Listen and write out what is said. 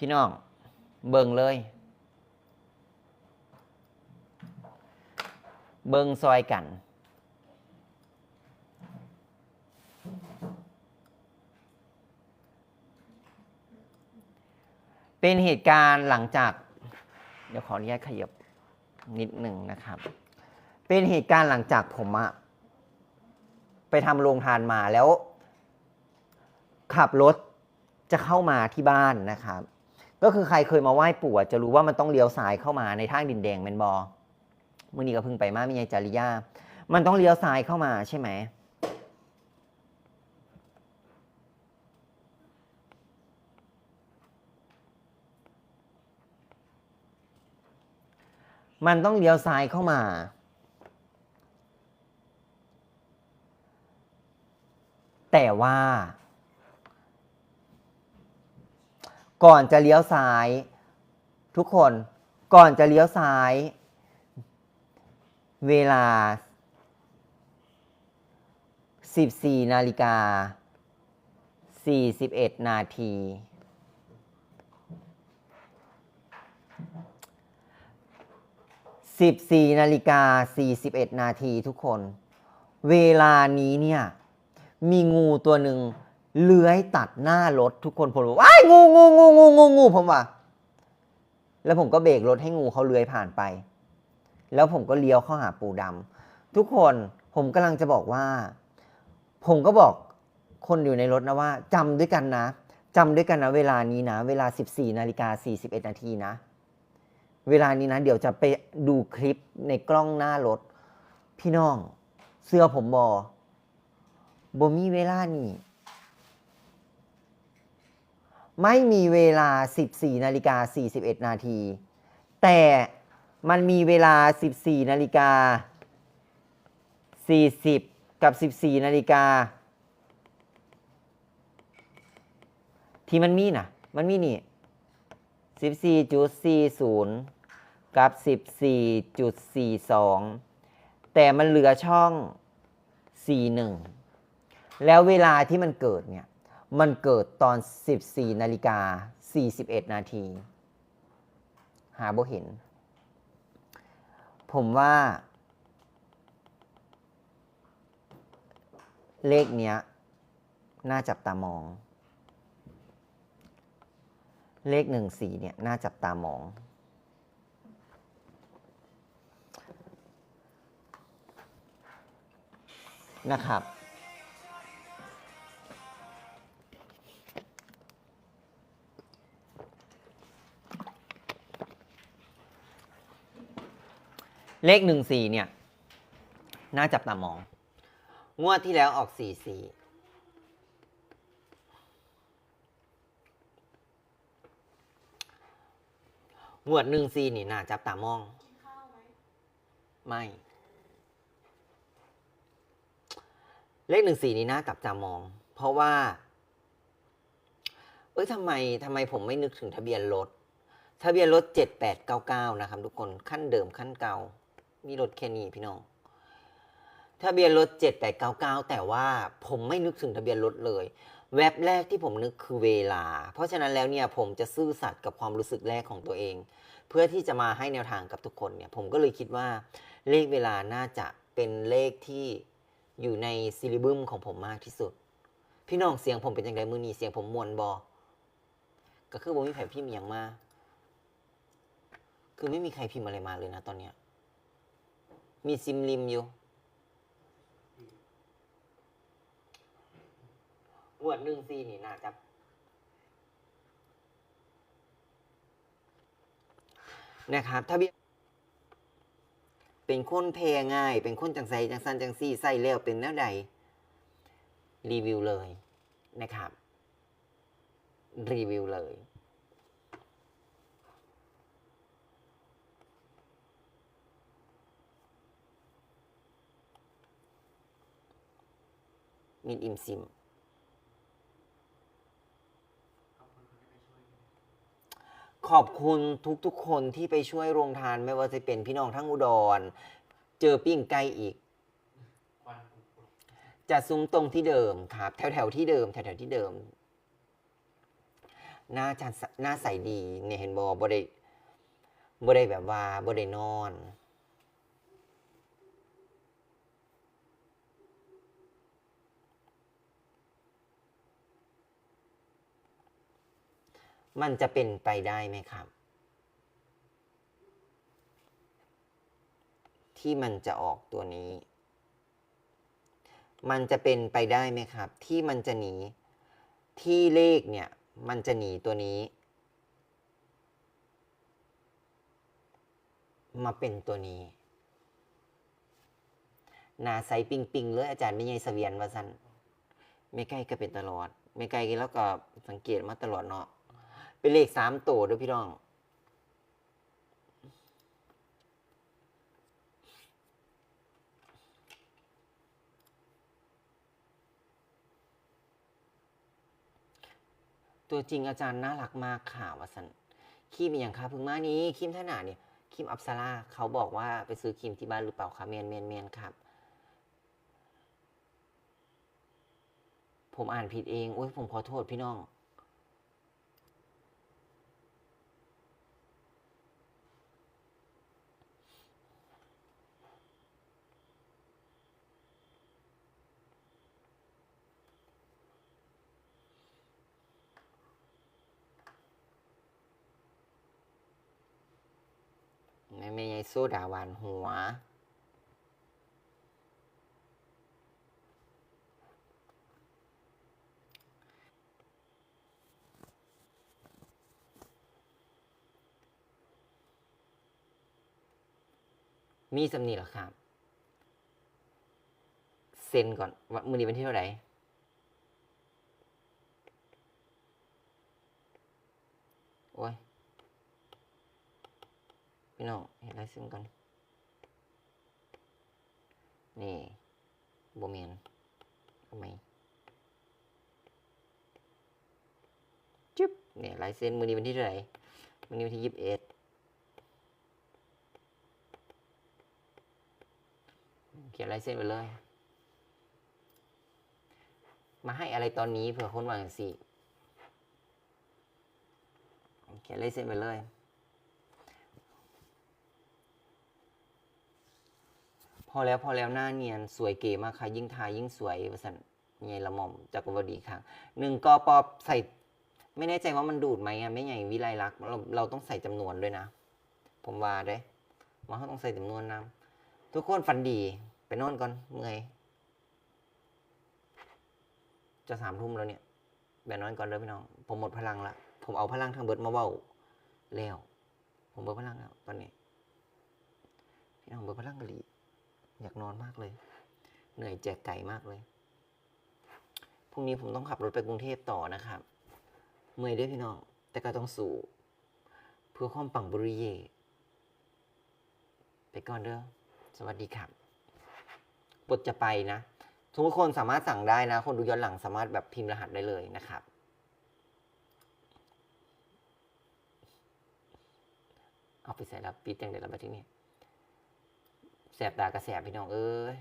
พี่น้อง เบิ่งเลย เบิ่งซอยกัน เป็นเหตุการณ์หลังจาก เดี๋ยวขออนุญาตขยับนิดหนึ่งนะครับ เป็นเหตุการณ์หลังจากผมอะไปทำโรงทานมาแล้ว ขับรถจะเข้ามาที่บ้านนะครับ ก็คือใครเคยมาไหว้ปู่จะรู้ว่ามันต้องเลี้ยวซ้ายเข้ามาในทางดินแดงแมนบอมื่อนี้ก็เพิ่งไปมามีไงจาริยา มันต้องเลี้ยวซ้ายเข้ามาใช่ไหมมันต้องเลี้ยวซ้ายเข้ามา แต่ว่า ก่อนจะเลี้ยวซ้าย ทุกคนก่อนจะเลี้ยวซ้าย เวลา 14 นาฬิกา 41 นาที 14 นาฬิกา 41 นาทีทุกคน เวลานี้เนี่ย มีงูตัวหนึ่ง เลื้อยตัดหน้ารถทุกคนผมบอกว้ายงูงูงูงูงูงูผมว่า แล้วผมก็เบรกรถให้งูเขาเลื้อยผ่านไป แล้วผมก็เลี้ยวเข้าหาปูดำทุกคนผมกำลังจะบอกว่า ผมก็บอกคนอยู่ในรถนะว่าจำด้วยกันนะจำด้วยกันนะเวลานี้นะ เวลา 14นาฬิกา41นาทีนะ เวลานี้นะ เดี๋ยวจะไปดูคลิปในกล้องหน้ารถ พี่น้อง เสื้อผมบอบ่มีเวลานี่ ไม่มีเวลา 14นาฬิกา41 นาที แต่มันมีเวลา 14นาฬิกา40 กับ 14นาฬิกาที่มันมีนะมันมีนี่14.40 กับ 14.42 แต่มันเหลือช่อง 41 แล้วเวลาที่มันเกิดเนี่ย มันเกิดตอน 14นาฬิกา41 นาที หาบ่เห็น ผมว่า เลขเนี้ย น่าจับตามอง เลขหนึ่งสี่เนี่ย น่าจับตามอง นะครับ เลขหนึ่งสี่เนี่ย น่าจับตามอง งวดที่แล้วออกสี่สี่งวดหนึ่งสี่นี่น่าจับตามอง ไม่ เลขหนึ่งสี่นี่น่าจับตามอง เพราะว่า เอ้ยทำไมทำไมผมไม่นึกถึงทะเบียนรถทะเบียนรถเจ็ดแปดเก้าเก้านะครับทุกคน ขั้นเดิมขั้นเก่า มีรถแค่นี้พี่น้องทะเบียนรถเจ็ดแปดเก้าเก้าแต่ว่าผมไม่นึกถึงทะเบียนรถเลย แว็บแรกที่ผมนึกคือเวลา เพราะฉะนั้นแล้วเนี่ยผมจะซื่อสัตย์กับความรู้สึกแรกของตัวเอง เพื่อที่จะมาให้แนวทางกับทุกคนเนี่ย ผมก็เลยคิดว่าเลขเวลาน่าจะเป็นเลขที่อยู่ในซิลิบึมของผมมากที่สุด พี่น้องเสียงผมเป็นยังไงมือนีเสียงผมมวนบอก็คือผมมีแผ่พิมพ์อย่างมาก คือไม่มีใครพิมพ์อะไรมาเลยนะตอนเนี้ย มีซิมลิมอยู่งวดหนึ่งซีนี่น่าจะนะครับถ้าเบียเป็นคนแพ้ง่าย เป็นคนจังไสจังสันจังซี่ใส่แล้วเป็นแนวใด รีวิวเลยนะครับ รีวิวเลย มินอิมซิม ขอบคุณทุกๆคนที่ไปช่วยโรงทานไม่ว่าจะเป็นพี่น้องทั้งอุดร เจอปิ้งไก่อีกจะซุ้มตรงที่เดิมครับแถวๆที่เดิมแถวๆที่เดิม หน้าจันหน้าใสดีเนี่ยเห็นบอบได้บ่ได้แบบว่าบ่ได้นอน มันจะเป็นไปได้ไหมครับ ที่มันจะออกตัวนี้ มันจะเป็นไปได้ไหมครับ ที่มันจะหนี ที่เลขเนี่ยมันจะหนีตัวนี้ มาเป็นตัวนี้นาใสปิงปิงเลยอาจารย์ไม่ใช่เสวียนว่าสันไม่ใกล้ก็เป็นตลอด ไม่ใกล้แล้วก็สังเกตมาตลอดเนาะ เป็นเลขสามตัวด้วยพี่น้อง ตัวจริงอาจารย์น่ารักมากค่ะวสันคีมอย่างคะพึ่งมานี้คีมท่าหนาเนี่ยคีมอัปซาร่าเขาบอกว่าไปซื้อครีมที่บ้านหรือเปล่าคะเมียนเมียนเมียนครับผมอ่านผิดเอง โอ้ยผมขอโทษพี่น้อง แม่ไม่ยายโซดาหวานหัว มีสำนีเหรอครับ เซ็นก่อนว่ามือนี้เป็นที่เท่าไหร่โอ้ย พี่น้องเห็นลายเส้นก่อนนี่โบเมีนทำไมจึ๊บเนี่ยลายเส้นมือนี้วันที่เท่าไหร่มือนี้วันที่ยี่สิบเอ็ดเขียนลายเส้นไปเลย มาให้อะไรตอนนี้เผื่อคนวางสิเขียนลายเส้นไปเลย พอแล้วพอแล้วหน้าเนียนสวยเก๋มากค่ะ ยิ่งทายิ่งสวยสันใหญ่ละหม่อมจักรวดีค่ะหนึ่งกอปอใส่ ไม่แน่ใจว่ามันดูดไหมอะไม่ใหญ่วิไลลักเราเราต้องใส่จำนวนด้วยนะ ผมว่าเด้ว่าเขาต้องใส่จำนวนนะทุกคนฝันดี ไปนอนก่อนเมื่อยจะสามทุ่มแล้วเนี่ยไปนอนก่อนเด้อพี่น้อง ผมหมดพลังละผมเอาพลังทางเบิดมาเบ้าแล้ว ผมเบิดพลังแล้วตอนนี้พี่น้องเบิดพลังกะหลี อยากนอนมากเลย เหนื่อยแจกไก่มากเลย พรุ่งนี้ผมต้องขับรถไปกรุงเทพต่อนะครับ เมื่อยด้วยพี่น้อง แต่ก็ต้องสู้เพื่อความปังบุริเย ไปก่อนเด้อ สวัสดีครับบทจะไปนะ ทุกคนสามารถสั่งได้นะ คนดูย้อนหลังสามารถแบบพิมพ์รหัสได้เลยนะครับเอาไปใส่รับปิดอย่งเดียวแล้วมาที่นี่ แสบตากระแสบพี่น้องเอ้ย